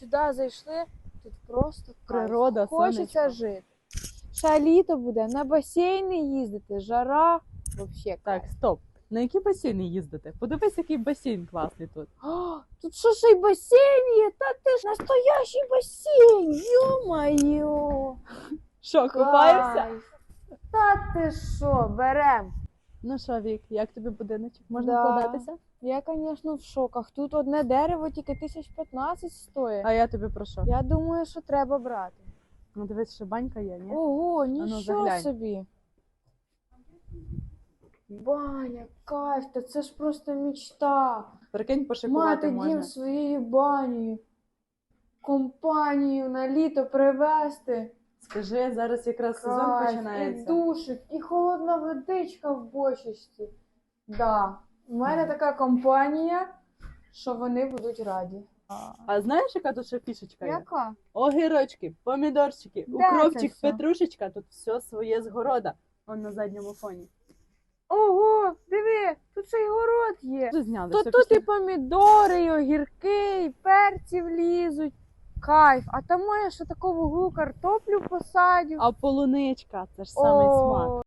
сюди зайшли, тут просто кайф. Природа, Хочеться сонечко. жити. Ще літо буде, на басейни їздити, жара. Вообще Так, стоп. На які басейни їздити? Подивись, який басейн класний тут. О, тут що ще й басейн є? Та ти ж настоящий басейн! Ё-моё! Що, купаєшся? Та ти що, берем. Ну що, Вік, як тобі будиночок? Можна Да. вкладатися? Я, звісно, в шоках. Тут одне дерево тільки 1015 стоїть. А я тобі про що? Я думаю, що треба брати. Ну дивись, що банька є, ні? Ого, ну, нічого заглянь. собі. Баня, кайф, та це ж просто мечта. Прикинь, пошикувати Мати можна. дім своєю банею. Компанію на літо привезти. Скажи, зараз якраз сезон Кайф, і починається. душик, і холодна водичка в бочечці. Да. У мене така компанія, що вони будуть раді. А знаєш, яка тут ще фішечка є? Яка? Огірочки, помідорчики, Де це укропчик, все? петрушечка, тут все своє з города. Он на задньому фоні. Ого, диви, тут ще й город є. Вже зняли. Все, тут і помідори, і огірки, і перці влізуть. Кайф. А там моя що такого вуглу картоплю посадю. А полуничка, це ж самий О, смак.